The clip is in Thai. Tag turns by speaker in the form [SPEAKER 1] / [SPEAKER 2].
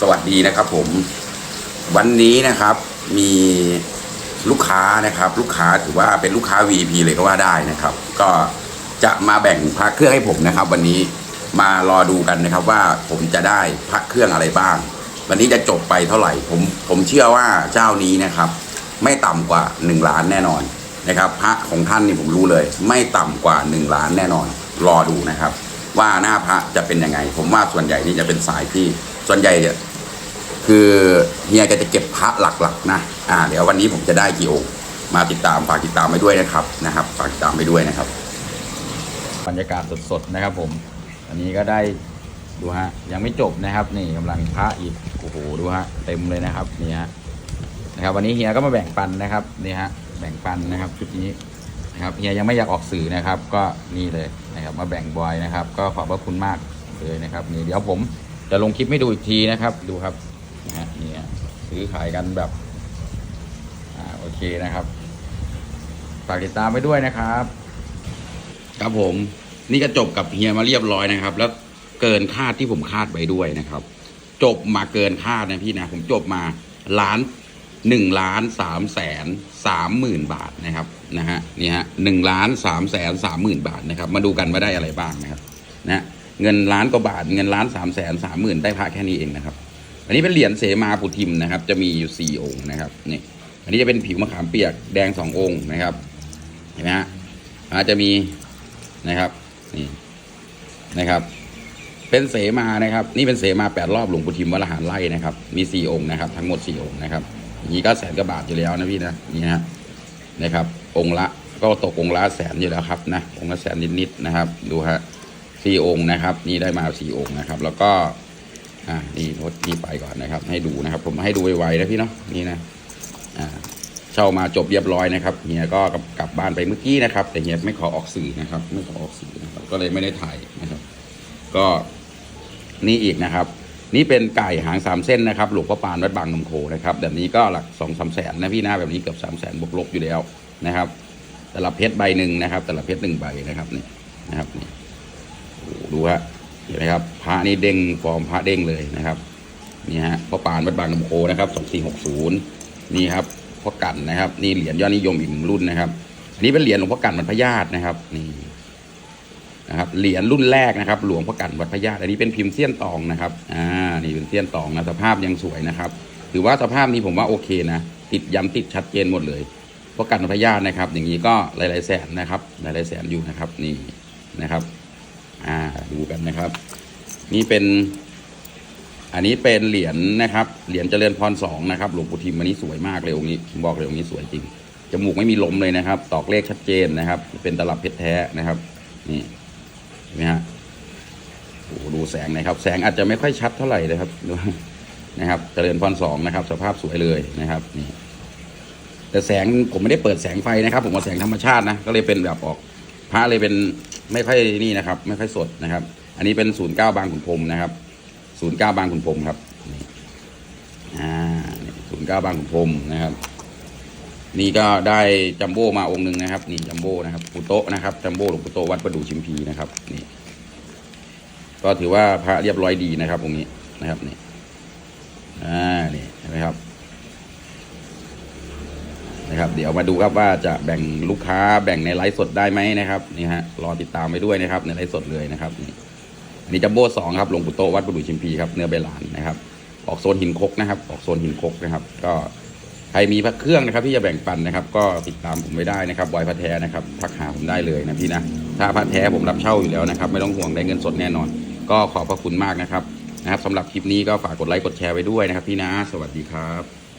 [SPEAKER 1] สวัสดีนะครับผมวันนี้นะครับมีลูกค้านะครับ ลูกค้าถือว่าเป็นลูกค้า VP เลยก็ว่าได้นะครับ ก็จะมาแบ่งพระเครื่องให้ผมนะครับ วันนี้มารอดูกันนะครับว่าผมจะได้พระเครื่องอะไรบ้าง วันนี้จะจบไปเท่าไหร่ผมผมเชื่อว่าเจ้านี้นะครับ ไม่ต่ำกว่า 1 ล้านแน่นอนนะครับ พระของท่านนี่ผมรู้เลย ไม่ต่ำกว่า 1 ล้านแน่นอน รอดูนะครับ ว่าหน้าพระจะเป็นยังไง ผมว่าส่วนใหญ่นี่จะเป็นสายที่ส่วนใหญ่ คือเฮียก็จะเก็บพระหลักๆนะอ่าเดี๋ยววันนี้ผมจะได้กี่องค์มาติดตามฝากติดตามไปด้วยนะครับนะครับฝากติดตามไปด้วยนะครับ
[SPEAKER 2] บรรยากาศสดๆนะครับ ผม อันนี้ก็ได้ดูฮะยังไม่จบนะครับ นี่กำลังพระอีกโอ้โหดูฮะเต็มเลยนะครับนี่ฮะนะครับ วันนี้เฮียก็มาแบ่งปันนะครับนี่ฮะแบ่งปันนะครับชุดนี้นะครับเฮียยังไม่อยากออกสื่อนะครับ ก็นี่เลยนะครับ มาแบ่งบอยนะครับ ก็ขอบพระคุณมากเลยนะครับ นี่เดี๋ยวผมจะลงคลิปให้ดูอีกทีนะครับ ดูครับ นะฮะนี่ฮะซื้อขายกันแบบอ่าโอเคนะครับฝากติดตามไปด้วยนะครับ
[SPEAKER 1] ครับผม นี่ก็จบกับเฮียมาเรียบร้อยนะครับ แล้วเกินคาดที่ผมคาดไว้ด้วยนะครับ จบมาเกินคาดนะพี่นะ ผมจบมาล้านหนึ่งล้านสามแสนสามหมื่นบาทนะครับนะฮะนี่ฮะหนึ่งล้านสามแสนสามหมื่นบาทนะครับ มาดูกันว่าได้อะไรบ้างนะครับนะเงินล้านกว่าบาท เงินล้านสามแสนสามหมื่นได้พระแค่นี้เองนะครับ อันนี้เป็นเหรียญเสมาปุทิมนะครับ จะมีอยู่สี่องค์นะครับนี่อันนี้จะเป็นผิวมะขามเปียกแดงสององค์นะครับเห็นไหมฮะอาจจะมีนะครับนี่นะครับ เป็นเสมานะครับ นี่เป็นเสมาแปดรอบหลวงปู่ทิมวัดละหารไล่นะครับ มีสี่องค์นะครับ ทั้งหมดสี่องค์นะครับอย่างนี้ก็แสนกว่าบาทอยู่แล้วนะพี่นะนี่นะนะครับ องค์ละก็ตกองค์ละแสนอยู่แล้วครับนะองค์ละแสนนิดๆนะครับ ดูฮะสี่องค์นะครับ นี่ได้มาสี่องค์นะครับ แล้วก็ อ่านี่พดนี่ไปก่อนนะครับ ให้ดูนะครับ ผมให้ดูไวๆนะพี่เนาะนี่นะอ่าเช่ามาจบเรียบร้อยนะครับเฮียก็กลับบ้านไปเมื่อกี้นะครับ แต่เฮียไม่ขอออกสื่อนะครับ ไม่ขอออกสื่อนะครับ ก็เลยไม่ได้ถ่ายนะครับ ก็นี่อีกนะครับ นี่เป็นไก่หางสามเส้นนะครับหลวงพ่อปานวัดบางนมโคนะครับแบบนี้ก็หลักสองสามแสนนะพี่นะแบบนี้เกือบสามแสนบวกลบอยู่แล้วนะครับแต่ละเพชรใบหนึ่งนะครับ แต่ละเพชรหนึ่งใบนะครับนี่นะครับนี่ดูฮะ เห็นไหมครับพระนี่เด้งฟอร์มพระเด้งเลยนะครับนี่ฮะพ่อปานวัดบางนมโคนะครับสองสี่หกศูนย์นี่ครับพ่อกันนะครับ นี่เหรียญยอดนิยมอีกหนึ่งรุ่นนะครับอันนี้เป็นเหรียญหลวงพ่อกันวัดพระญาตินะครับนี่นะครับเหรียญรุ่นแรกนะครับ หลวงพ่อกันวัดพระญาติอันนี้เป็นพิมพ์เสี้ยนตองนะครับอ่านี่เป็นเสี้ยนตองนะสภาพยังสวยนะครับถือว่าสภาพนี้ผมว่าโอเคนะติดย้ำติดชัดเจนหมดเลยพ่อกันวัดพระญาตินะครับ อย่างนี้ก็หลายๆแสนนะครับ หลายๆแสนอยู่นะครับนี่นะครับ กันนะครับ นี่เป็น อันนี้เป็นเหรียญนะครับ เหรียญเจริญพรสองนะครับ หลวงปู่ทิมอันนี้สวยมากเลยองค์นี้ผมบอกเลยองค์นี้สวยจริง จมูกไม่มีลมเลยนะครับ ตอกเลขชัดเจนนะครับ เป็นตลับเพชรแท้นะครับ นี่เห็นไหมฮะโอ้ดูแสงนะครับ แสงอาจจะไม่ค่อยชัดเท่าไหร่นะครับนะครับเจริญพรสองนะครับ สภาพสวยเลยนะครับนี่แต่แสงผมไม่ได้เปิดแสงไฟนะครับ ผมเอาแสงธรรมชาตินะก็เลยเป็นแบบออกพระเลยเป็นไม่ค่อยนี่นะครับ ไม่ค่อยสดนะครับ อันนี้เป็นศูนย์เก้าบางขุนพรมนะครับศูนย์เก้าบางขุนพรมครับนี่อ่าศูนย์เก้าบางขุนพรมนะครับ นี่ก็ได้จัมโบ้มาองค์หนึ่งนะครับ นี่จัมโบ้นะครับปุโตะนะครับจัมโบ้หลวงปุโตะวัดประดู่ชิมพีนะครับนี่ก็ถือว่าพระเรียบร้อยดีนะครับองค์นี้นะครับนี่อ่านี่เห็นไหมครับนะครับเดี๋ยวมาดูครับว่าจะแบ่งลูกค้าแบ่งในไลฟ์สดได้ไหมนะครับนี่ฮะรอติดตามไปด้วยนะครับในไลฟ์สดเลยนะครับนี่ อันนี้จัมโบ้สองครับหลวงปู่โตวัดประดู่ชิมพีครับเนื้อเบลานนะครับ ออกโซนหินคกนะครับ ออกโซนหินคกนะครับ ก็ใครมีพระเครื่องนะครับที่จะแบ่งปันนะครับ ก็ติดตามผมไม่ได้นะครับบอยพระแท้นะครับทักหาผมได้เลยนะพี่นะถ้าพระแท้ผมรับเช่าอยู่แล้วนะครับ ไม่ต้องห่วงได้เงินสดแน่นอน ก็ขอบพระคุณมากนะครับนะครับสำหรับคลิปนี้ก็ฝากกดไลค์กดแชร์ไว้ด้วยนะครับพี่นะ สวัสดีครับ